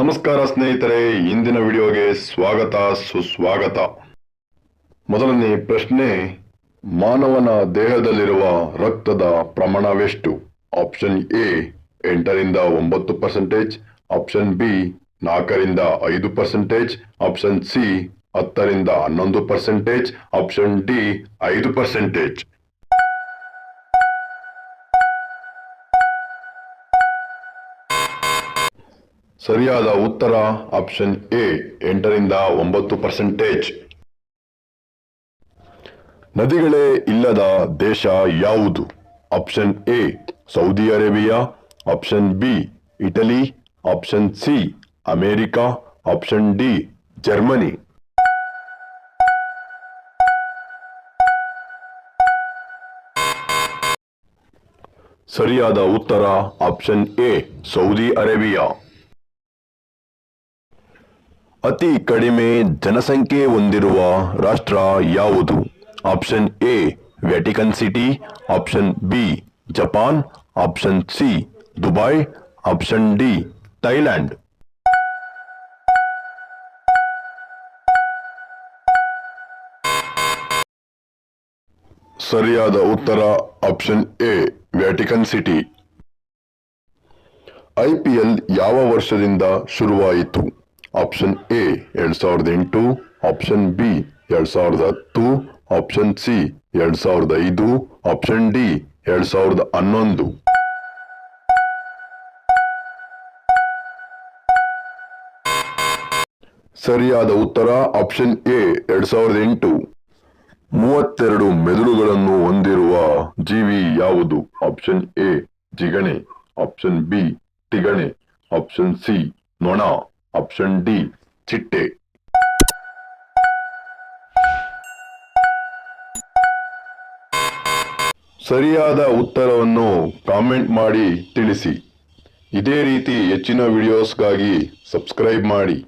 ನಮಸ್ಕಾರ ಸ್ನೇಹಿತರೆ, ಇಂದಿನ ವಿಡಿಯೋಗೆ ಸ್ವಾಗತ, ಸುಸ್ವಾಗತ. ಮೊದಲನೇ ಪ್ರಶ್ನೆ, ಮಾನವನ ದೇಹದಲ್ಲಿರುವ ರಕ್ತದ ಪ್ರಮಾಣವೆಷ್ಟು? ಆಪ್ಷನ್ ಎ, ಎಂಟರಿಂದ ಒಂಬತ್ತು ಪರ್ಸೆಂಟೇಜ್, ಆಪ್ಷನ್ ಬಿ ನಾಲ್ಕರಿಂದ ಐದು ಪರ್ಸೆಂಟೇಜ್, ಆಪ್ಷನ್ ಸಿ, ಹತ್ತರಿಂದ ಹನ್ನೊಂದು ಪರ್ಸೆಂಟೇಜ್, ಆಪ್ಷನ್ ಡಿ, ಐದು ಪರ್ಸೆಂಟೇಜ್. ಸರಿಯಾದ ಉತ್ತರ ಆಪ್ಷನ್ ಎ, ಎಂಟರಿಂದ ಒಂಬತ್ತು ಪರ್ಸೆಂಟೇಜ್ ನದಿಗಳೇ ಇಲ್ಲದ ದೇಶ ಯಾವುದು? Option A, Saudi Arabia. Option B, Italy. Option C, America. Option D, Germany. ಸರಿಯಾದ ಉತ್ತರ ಆಪ್ಷನ್ ಎ, ಸೌದಿ ಅರೇಬಿಯಾ. ಅತಿ ಕಡಿಮೆ ಜನಸಂಖ್ಯೆ ಹೊಂದಿರುವ ರಾಷ್ಟ್ರ ಯಾವುದು? Option A, Vatican City. Option B, Japan. Option C, Dubai. Option D, Thailand. ಸರಿಯಾದ ಉತ್ತರ, option A, Vatican City. IPL ಯಾವ ವರ್ಷದಿಂದ ಶುರುವಾಯಿತು? ಆಪ್ಷನ್ ಎ ಎರಡ್ ಸಾವಿರದ ಎಂಟು. ಆಪ್ಷನ್ ಬಿ ಎರಡ್ ಸಾವಿರದ ಹತ್ತು. ಆಪ್ಷನ್ ಸಿ ಎರಡ್ ಸಾವಿರದ ಐದು. ಆಪ್ಷನ್ ಡಿ ಎರಡ್ ಸಾವಿರದ ಹನ್ನೊಂದು. ಸರಿಯಾದ ಉತ್ತರ ಆಪ್ಷನ್ ಎ ಎರಡ್ ಸಾವಿರದ ಎಂಟು. ಮೂವತ್ತೆರಡು ಮೆದುಳುಗಳನ್ನು ಹೊಂದಿರುವ ಜೀವಿ ಯಾವುದು? ಆಪ್ಷನ್ ಎ ಜಿಗಣೆ. ಆಪ್ಷನ್ ಬಿ ಟಿಗಣೆ. ಆಪ್ಷನ್ ಸಿ ನೊಣ. ಆಪ್ಷನ್ ಡಿ ಚಿಟ್ಟೆ ಸರಿಯಾದ ಉತ್ತರವನ್ನು ಕಾಮೆಂಟ್ ಮಾಡಿ ತಿಳಿಸಿ. ಇದೇ ರೀತಿ ಹೆಚ್ಚಿನ ವಿಡಿಯೋಸ್ಗಾಗಿ ಸಬ್ಸ್ಕ್ರೈಬ್ ಮಾಡಿ.